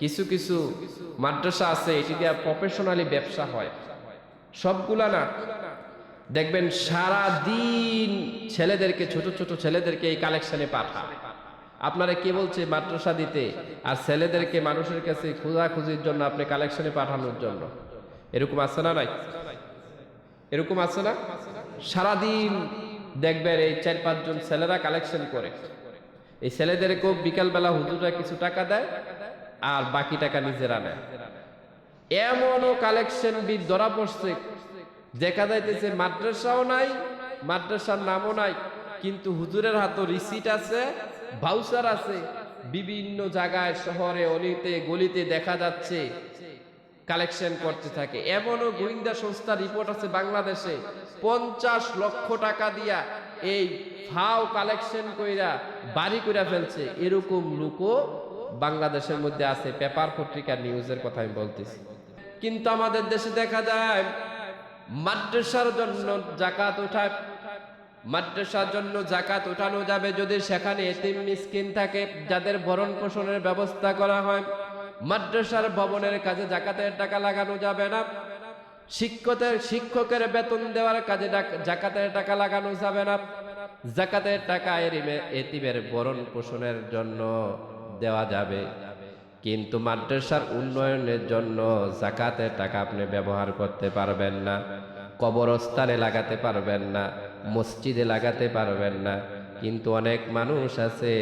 কিছু কিছু মাদ্রাসা আছে, এটি দিয়ে প্রফেশনালি ব্যবসা হয়। সবগুলা না, দেখবেন সারা দিন ছেলেদেরকে, ছোট ছোট ছেলেদেরকে এই কালেকশনে পাঠায়। আপনারা কে বলছে মাদ্রাসা দিতে? আর ছেলেদেরকে মানুষের কাছে খোঁজাখুঁজির জন্য আপনি কালেকশনে পাঠানোর জন্য। এরকম আছে না নাই? এরকম আছে না? সারাদিন দেখবেন এই চার পাঁচজন ছেলেরা কালেকশন করে। এই ছেলেদেরকেও বিকালবেলা হুজুরা কিছু টাকা দেয় আর বাকি টাকা নিজেরা নেয় এমনও কালেকশন বিদ ধরা পড়ছে। দেখা যাইতেছে মাদ্রাসাও নাই, মাদ্রাসার নামও নাই, কিন্তু হুজুরের হাতে রিসিট আছে ভাউচার আছে। বিভিন্ন জায়গায়, শহরে, অলিতে, গলিতে দেখা যাচ্ছে কালেকশন করতে থাকে। এমনও গোয়েন্দা সংস্থা রিপোর্ট আছে বাংলাদেশে, পঞ্চাশ লক্ষ টাকা দিয়া এই ফাও কালেকশন কইরা বাড়ি কইরা ফেলছে। এরকম লোকও বাংলাদেশের মধ্যে আছে পেপার পত্রিকার নিউজের কথা আমি বলতেছি। কিন্তু আমাদের দেশে দেখা যায়, মাদ্রাসার জন্য জাকাত উঠায়, মাদ্রাসার জন্য জাকাত উঠানো যাবে যদি সেখানে এতিম মিসকিন থাকে, যাদের ভরণ পোষণের ব্যবস্থা করা হয়। মাদ্রাসার ভবনের কাজে জাকাতের টাকা লাগানো যাবে না। শিক্ষকের শিক্ষকের বেতন দেওয়ার কাজে জাকাতের টাকা লাগানো যাবে না। জাকাতের টাকা এরিমে এতিমের ভরণ পোষণের জন্য দেওয়া যাবে। কিন্তু মাদ্রাসার উন্নয়নের জন্য জাকাতের টাকা আপনি ব্যবহার করতে পারবেন না, কবরস্থানে লাগাতে পারবেন না, মসজিদে লাগাতে পারবেন না। কিন্তু অনেক মানুষ আছে,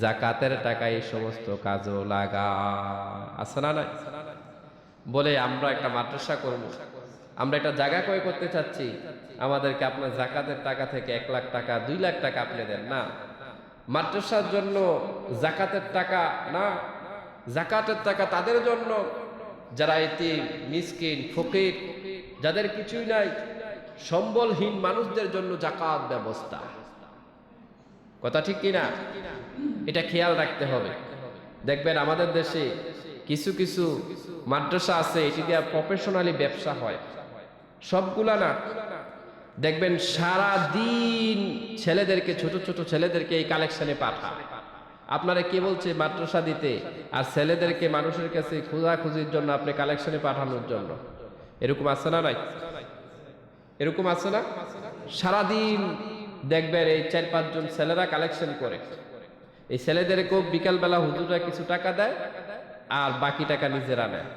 জাকাতের টাকা এই সমস্ত কাজও লাগা আছে না নাই? বলে আমরা একটা মাদ্রাসা করব। আমরা একটা জায়গা ক্রয় করতে চাচ্ছি। আমাদেরকে আপনার জাকাতের টাকা থেকে এক লাখ টাকা, দুই লাখ টাকা আপনি দেন। না মাদ্রাসার জন্য জাকাতের টাকা, না, জাকাতের টাকা তাদের জন্য? যারা এটি মিসকিন, ফকির, যাদের কিছুই নাই, সম্বলহীন মানুষদের জন্য জাকাত ব্যবস্থা। কথা ঠিক কিনা এটা খেয়াল রাখতে হবে। দেখবেন আমাদের দেশে কিছু কিছু মাদ্রাসা আছে, এটি দিয়ে প্রফেশনালি ব্যবসা হয়। সবগুলা না দেখবেন সারা দিন ছেলেদেরকে, ছোট ছোট ছেলেদেরকে এই কালেকশনে পাঠায়। আপনারা কে বলছে মাদ্রাসা দিতে? আর ছেলেদেরকে মানুষের কাছে খোঁজাখুঁজির জন্য আপনি কালেকশনে পাঠানোর জন্য। এরকম আছে না নাই? এরকম আছে না? সারাদিন দেখবেন এই চার, পাঁচজন ছেলেরা কালেকশন করে। এই ছেলেদেরকেও বিকালবেলা হুজুরা কিছু টাকা দেয় আর বাকি টাকা নিজেরা নেয়।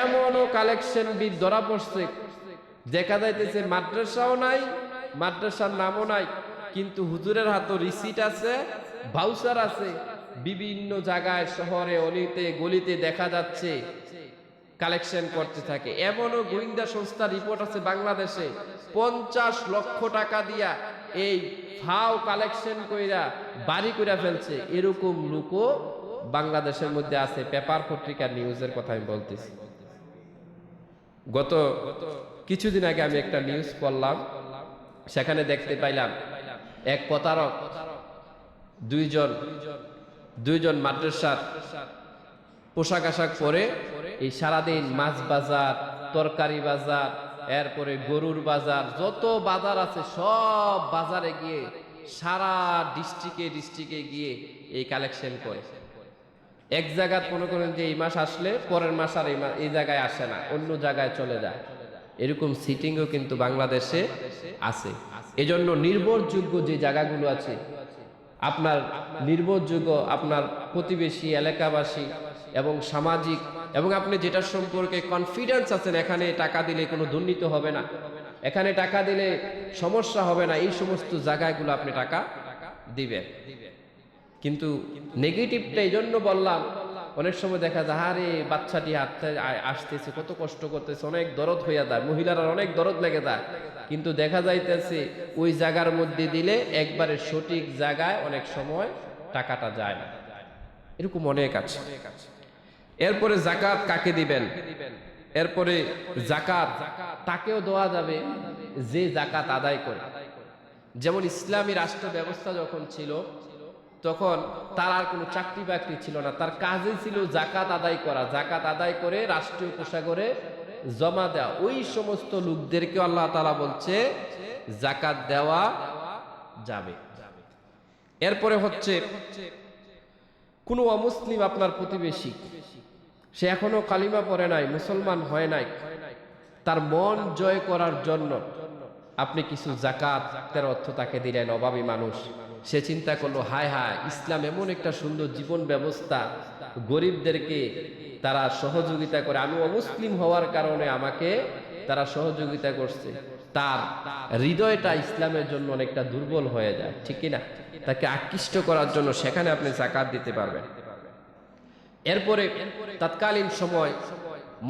এমনও কালেকশন বিদ ধরা পড়ছে দেখা যাইতেছে মাদ্রাসাও নাই, মাদ্রাসার নামও নাই, কিন্তু হুজুরের হাতে রিসিট আছে ভাউচার আছে। বিভিন্ন জায়গায়, শহরে, অলিতে, গলিতে দেখা যাচ্ছে কালেকশন করতে থাকে। এমনও গোয়েন্দা সংস্থা রিপোর্ট আছে বাংলাদেশে, পঞ্চাশ লক্ষ টাকা দিয়া এই ফাও কালেকশন কইরা বাড়ি কইরা ফেলছে। এরকম লোকও বাংলাদেশের মধ্যে আছে, পেপার পত্রিকার নিউজের কথা আমি বলতেছি। গত কিছুদিন আগে আমি একটা নিউজ পড়লাম সেখানে দেখতে পাইলাম এক প্রতারক, দুইজন দুইজন মাদ্রাসার পোশাক আশাক পরে এই সারাদিন মাছ বাজার, তরকারি বাজার, এরপরে গরুর বাজার, যত বাজার আছে সব বাজারে গিয়ে সারা ডিস্ট্রিক্টে ডিস্ট্রিক্টে গিয়ে এই কালেকশন করে। এক জায়গায় মনে করেন যে এই মাস আসলে পরের মাস আর এই জায়গায় আসে না, অন্য জায়গায় চলে যায়। এরকম সিটিংও কিন্তু বাংলাদেশে আছে। এজন্য নির্ভরযোগ্য যে জায়গাগুলো আছে, আপনার নির্ভরযোগ্য আপনার প্রতিবেশী, এলাকাবাসী এবং সামাজিক এবং আপনি যেটার সম্পর্কে কনফিডেন্স আছেন, এখানে টাকা দিলে কোনো দুর্নীতি হবে না। এখানে টাকা দিলে সমস্যা হবে না, এই সমস্ত জায়গাগুলো আপনি টাকা দিবেন। কিন্তু নেগেটিভটা এই জন্য বললাম অনেক সময় দেখা যায়, আরে, বাচ্চাটি হাতে আসতেছে, কত কষ্ট করতেছে, অনেক দরদ হইয়া যায়। মহিলারা অনেক দরদ লেগে যায়। কিন্তু দেখা যাইতেছে, ওই জায়গার মধ্যে দিলে একবারে সঠিক জায়গায় অনেক সময় টাকাটা যায় না। এরকম অনেক আছে। এরপরে জাকাত কাকে দিবেন? এরপরে জাকাত তাকেও দেওয়া যাবে, যে জাকাত আদায় করে। যেমন ইসলামী রাষ্ট্র ব্যবস্থা যখন ছিল তখন তার আর কোনো চাকরি বাকরি ছিল না। তার কাজই ছিল জাকাত আদায় করা। জাকাত আদায় করে রাষ্ট্রীয় পোশাকরে জমা দেওয়া। ওই সমস্ত লোকদেরকে আল্লাহ তালা বলছে, জাকাত দেওয়া যাবে। এরপরে হচ্ছে, কোনো অমুসলিম আপনার প্রতিবেশী, সে এখনও কালিমা পড়ে নাই, মুসলমান হয় নাই, তার মন জয় করার জন্য আপনি কিছু জাকাতের অর্থ তাকে দিলেন, অভাবী মানুষ। সে চিন্তা করল, হায় হায়, ইসলাম এমন একটা সুন্দর জীবন ব্যবস্থা, গরিবদেরকে তারা সহযোগিতা করে। আমি অমুসলিম হওয়ার কারণে আমাকে তারা সহযোগিতা করছে। তার হৃদয়টা ইসলামের জন্য অনেকটা দুর্বল হয়ে যায়, ঠিক না তাকে আকৃষ্ট করার জন্য সেখানে আপনি জাকাত দিতে পারবেন। এরপরে তৎকালীন সময়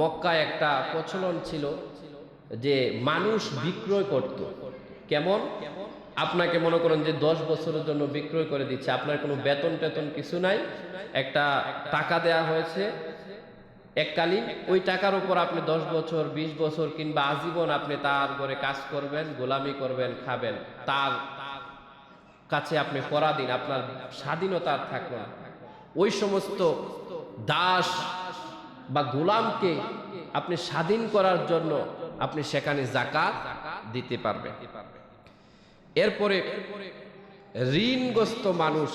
মক্কায় একটা প্রচলন ছিল যে মানুষ বিক্রয় করত। কেমন? আপনাকে মনে করেন যে দশ বছরের জন্য বিক্রয় করে দিচ্ছে। আপনার কোনো বেতন টেতন কিছু নাই। একটা টাকা দেয়া হয়েছে এককালীন। ওই টাকার উপর আপনি দশ বছর ২০ বছর কিংবা আজীবন আপনি তার ঘরে কাজ করবেন, গোলামি করবেন, খাবেন। তার কাছে আপনি পরাধীন আপনার স্বাধীনতা আর থাকল না। ওই সমস্ত দাস বা গোলামকে আপনি স্বাধীন করার জন্য আপনি সেখানে জাকাত দিতে পারবেন। এরপরে ঋণগ্রস্ত মানুষ।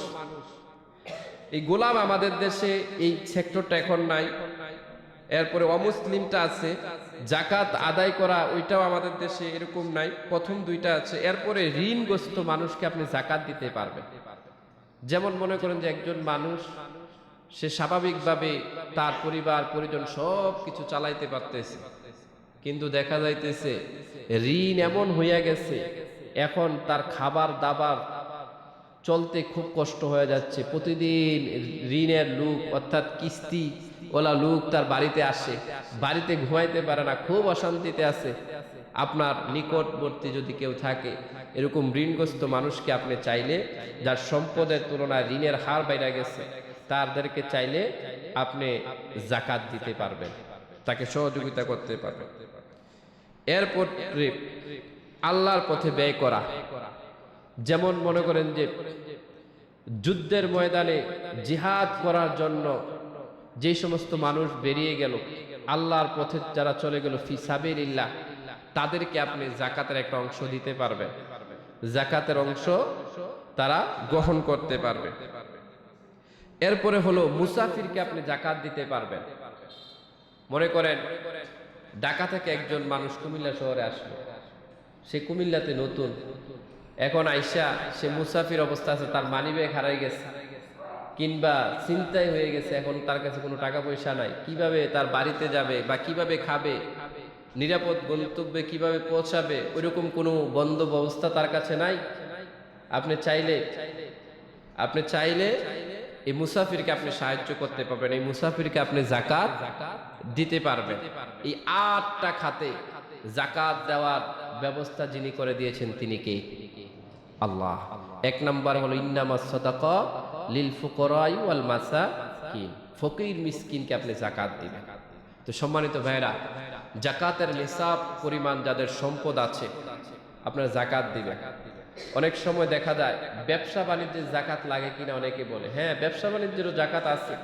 এই গোলাম আমাদের দেশে এই সেক্টরটা এখন নাই। এরপরে অমুসলিমটা আছে, জাকাত আদায় করা ওইটাও আমাদের দেশে এরকম নাই। প্রথম দুইটা আছে। এরপরে ঋণগ্রস্ত মানুষকে আপনি জাকাত দিতে পারবেন। যেমন মনে করেন যে একজন মানুষ, সে স্বাভাবিকভাবে তার পরিবার, পরিজন সব কিছু চালাইতে পারতেছে। কিন্তু দেখা যাইতেছে ঋণ এমন হইয়া গেছে এখন তার খাবার দাবার চলতে খুব কষ্ট হয়ে যাচ্ছে। প্রতিদিন ঋণের লোক, অর্থাৎ কিস্তি ওলা লোক তার বাড়িতে আসে। বাড়িতে ঘুমাইতে পারে না, খুব অশান্তিতে আছে। আপনার নিকটবর্তী যদি কেউ থাকে, এরকম ঋণগ্রস্ত মানুষকে আপনি চাইলে, যার সম্পদের তুলনায় ঋণের হার বাইরে গেছে, তাদেরকে চাইলে আপনি জাকাত দিতে পারবেন। তাকে সহযোগিতা করতে পারবেন। এরপর আল্লাহর পথে ব্যয় করা। যেমন মনে করেন যে, যুদ্ধের ময়দানে জিহাদ করার জন্য যে সমস্ত মানুষ বেরিয়ে গেল, আল্লাহর পথে যারা চলে গেল, ফি সাবিলিল্লাহ, তাদেরকে আপনি জাকাতের একটা অংশ দিতে পারবেন জাকাতের অংশ তারা গ্রহণ করতে পারবে। এরপরে হলো মুসাফিরকে আপনি জাকাত দিতে পারবেন। মনে করেন, ঢাকা থেকে একজন মানুষ কুমিল্লা শহরে আসলো। সে কুমিল্লাতে নতুন। এখন আইসা সে মুসাফির অবস্থা আছে, তার মানি ব্যাগ হারাই গেছে। কিংবা চিন্তাই হয়ে গেছে, এখন তার কাছে কোনো টাকা পয়সা নাই। কীভাবে তার বাড়িতে যাবে বা কীভাবে খাবে, নিরাপদ গন্তব্যে কীভাবে পৌঁছাবে, ওইরকম কোনো বন্ধ ব্যবস্থা তার কাছে নাই। আপনি চাইলে আপনি চাইলে এই মুসাফিরকে আপনি সাহায্য করতে পারবেন, এই মুসাফিরকে আপনি জাকাত দিতে পারবেন। এই আটটা খাতে জাকাত দেওয়ার ব্যবস্থা যিনি করে দিয়েছেন তিনি কে? আল্লাহ। এক নাম্বার হলো, ইন্নামা সদাকা লিল ফুকরাই ওয়াল মাসাকিন। ফকির মিসকিনকে আপনি জাকাত দিবেন। তো সম্মানিত ভাইরা জাকাতের নিসাব পরিমাণ যাদের সম্পদ আছে, আপনার জাকাত দিবেন। অনেক সময় দেখা যায়, ব্যবসা বাণিজ্যের জাকাত লাগে কিনা অনেকে বলে হ্যাঁ ব্যবসা বাণিজ্যেরও জাকাত আছে।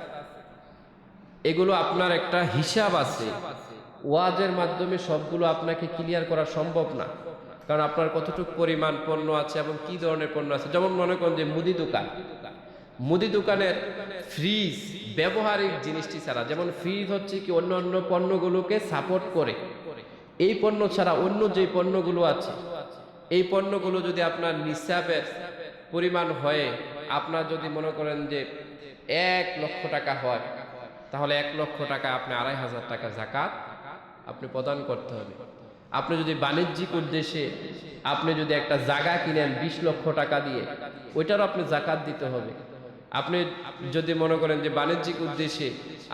এগুলো আপনার একটা হিসাব আছে। ওয়াজের মাধ্যমে সবগুলো আপনাকে ক্লিয়ার করা সম্ভব না। কারণ আপনার কতটুকু পরিমাণ পণ্য আছে এবং কি ধরনের পণ্য আছে। যেমন মনে করেন যে মুদি দোকান। মুদি দোকানের ফ্রিজ ব্যবহারিক জিনিসটি ছাড়া, যেমন ফ্রিজ হচ্ছে কি অন্য অন্য পণ্যগুলোকে সাপোর্ট করে। এই পণ্য ছাড়া অন্য যে পণ্যগুলো আছে, এই পণ্যগুলো যদি আপনার নিঃসাবের পরিমাণ হয়ে, আপনার যদি মনে করেন যে এক লক্ষ টাকা হয়, তাহলে এক লক্ষ টাকা আপনি আড়াই হাজার টাকা জাকাত আপনি প্রদান করতে হবে। আপনি যদি বাণিজ্যিক উদ্দেশ্যে আপনি যদি একটা জায়গা কিনেন বিশ লক্ষ টাকা দিয়ে, ওইটারও আপনি জাকাত দিতে হবে। আপনি যদি মনে করেন যে বাণিজ্যিক উদ্দেশ্যে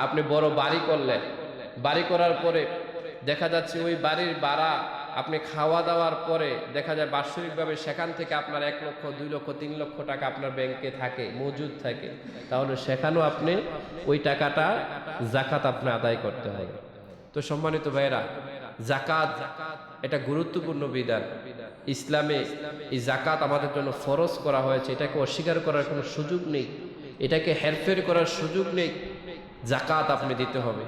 আপনি বড় বাড়ি করলেন, বাড়ি করার পরে দেখা যাচ্ছে ওই বাড়ির ভাড়া আপনি খাওয়া দাওয়ার পরে দেখা যায় বাৎসরিকভাবে সেখান থেকে আপনার এক লক্ষ, দুই লক্ষ, তিন লক্ষ টাকা আপনার ব্যাংকে থাকে, মজুদ থাকে। তাহলে সেখানেও আপনি ওই টাকাটা জাকাত আপনি আদায় করতে হবে। তো সম্মানিত ভাইরা জাকাত এটা গুরুত্বপূর্ণ বিধান। ইসলামে এই জাকাত আমাদের জন্য ফরজ করা হয়েছে, এটাকে অস্বীকার করার কোনো সুযোগ নেই, এটাকে হেরফের করার সুযোগ নেই জাকাত আপনি দিতে হবে।